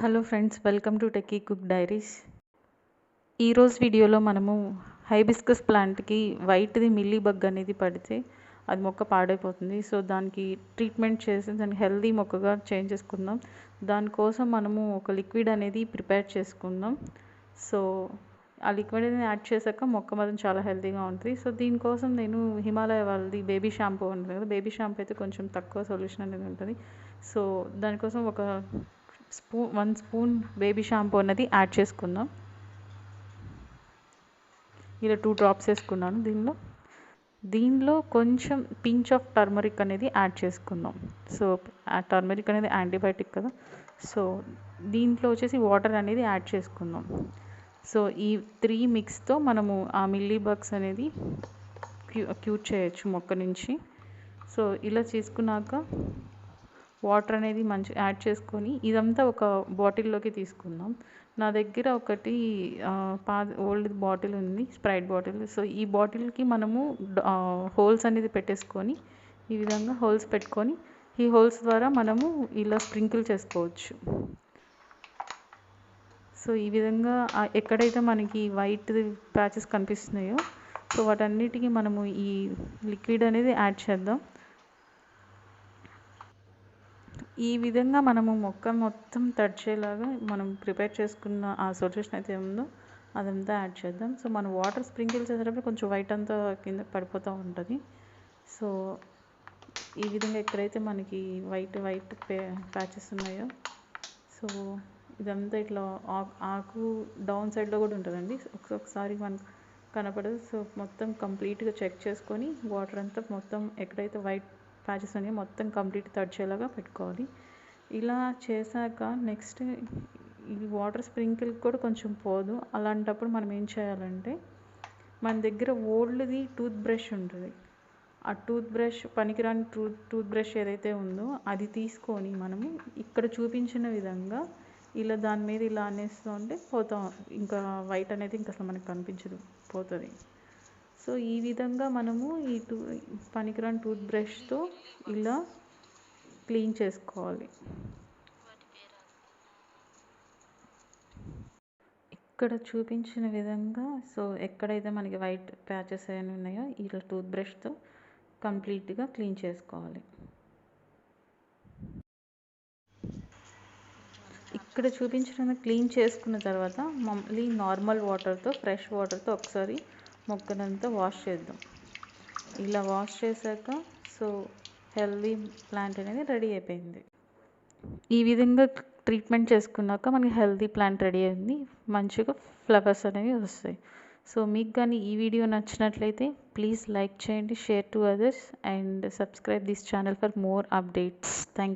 Hello friends welcome to Techie Cook Diaries ఈరోజు వీడియోలో మనము హైబిస్కస్ ప్లాంట్కి వైట్ది మిల్లీ బగ్ అనేది పడితే అది మొక్క పాడైపోతుంది. సో దానికి ట్రీట్మెంట్ చేసి దాన్ని హెల్దీ మొక్కగా చేంజ్ చేసుకుందాం. దానికోసం మనము ఒక లిక్విడ్ అనేది ప్రిపేర్ చేసుకుందాం. సో ఆ లిక్విడ్ అనేది యాడ్ చేశాక మొక్క మాత్రం చాలా హెల్తీగా ఉంటుంది. సో దీనికోసం నేను హిమాలయ వాళ్ళది బేబీ షాంపూ ఉంటుంది కదా బేబీ షాంపూ అయితే కొంచెం తక్కువ సొల్యూషన్ అనేది ఉంటుంది. సో దానికోసం ఒక spoon one spoon baby shampoo అనేది యాడ్ చేసుకుందాం. ఇలా టూ డ్రాప్స్ వేసుకున్నాను దీనిలో. దీనిలో కొంచెం పించ్ ఆఫ్ టర్మరిక్ అనేది యాడ్ చేసుకుందాం. సో ఆ టర్మరిక్ అనేది యాంటీబయాటిక్ కదా. సో దీంట్లో వచ్చేసి వాటర్ అనేది యాడ్ చేసుకుందాం. సో ఈ త్రీ మిక్స్తో మనము ఆ మిల్లీ బగ్స్ అనేది క్యూ క్యూట్ చేయొచ్చు మొక్క నుంచి. సో ఇలా చేసుకున్నాక వాటర్ అనేది మంచి యాడ్ చేసుకొని ఇదంతా ఒక బాటిల్లోకి తీసుకుందాం. నా దగ్గర ఒకటి పా ఓల్డ్ బాటిల్ ఉంది స్ప్రైట్ బాటిల్. సో ఈ బాటిల్కి మనము హోల్స్ అనేది పెట్టేసుకొని ఈ విధంగా హోల్స్ పెట్టుకొని ఈ హోల్స్ ద్వారా మనము ఇలా స్ప్రింకిల్ చేసుకోవచ్చు. సో ఈ విధంగా ఎక్కడైతే మనకి వైట్ ప్యాచెస్ కనిపిస్తున్నాయో సో వాటన్నిటికీ మనము ఈ లిక్విడ్ అనేది యాడ్ చేద్దాం. ఈ విధంగా మనము మొక్క మొత్తం తడిచేలాగా మనం ప్రిపేర్ చేసుకున్న ఆ సొల్యూషన్ అయితే ఉందో అదంతా యాడ్ చేద్దాం. సో మనం వాటర్ స్ప్రింకిల్ చేసేటప్పుడు కొంచెం వైట్ అంతా కింద పడిపోతూ ఉంటుంది. సో ఈ విధంగా ఎక్కడైతే మనకి వైట్ వైట్ ప్యాచెస్ ఉన్నాయో సో ఇదంతా ఇట్లా ఆకు డౌన్ సైడ్లో కూడా ఉంటుందండి. ఒకసారి మనకు కనపడదు. సో మొత్తం కంప్లీట్గా చెక్ చేసుకొని వాటర్ అంతా మొత్తం ఎక్కడైతే వైట్ ప్యాచెస్ అనేవి మొత్తం కంప్లీట్ తడిచేలాగా పెట్టుకోవాలి. ఇలా చేశాక నెక్స్ట్ ఈ వాటర్ స్ప్రింకిల్ కూడా కొంచెం పోదు. అలాంటప్పుడు మనం ఏం చేయాలంటే మన దగ్గర ఓల్డ్ది టూత్ బ్రష్ ఉంటుంది. ఆ టూత్ బ్రష్ పనికిరాని టూత్ టూత్ బ్రష్ ఏదైతే ఉందో అది తీసుకొని మనము ఇక్కడ చూపించిన విధంగా ఇలా దాని మీద ఇలా అనేస్తూ ఉంటే పోతాం. ఇంకా వైట్ అనేది ఇంకా అసలు మనకు కనిపించదు పోతుంది. సో ఈ విధంగా మనము ఈ టూ పనికిరాని టూత్ బ్రష్తో ఇలా క్లీన్ చేసుకోవాలి. ఇక్కడ చూపించిన విధంగా సో ఎక్కడైతే మనకి వైట్ ప్యాచెస్ ఏమైనా ఉన్నాయో ఇలా టూత్ బ్రష్తో కంప్లీట్గా క్లీన్ చేసుకోవాలి. ఇక్కడ చూపించిన క్లీన్ చేసుకున్న తర్వాత మళ్ళీ నార్మల్ వాటర్తో ఫ్రెష్ వాటర్తో ఒకసారి మొక్కనంతా వాష్ చేద్దాం. ఇలా వాష్ చేశాక సో హెల్దీ ప్లాంట్ అనేది రెడీ అయిపోయింది. ఈ విధంగా ట్రీట్మెంట్ చేసుకున్నాక మనకి హెల్దీ ప్లాంట్ రెడీ అయింది. మంచిగా ఫ్లవర్స్ అనేవి వస్తాయి. సో మీకు కానీ ఈ వీడియో నచ్చినట్లయితే ప్లీజ్ లైక్ చేయండి share to others and subscribe this channel for more updates. Thank you.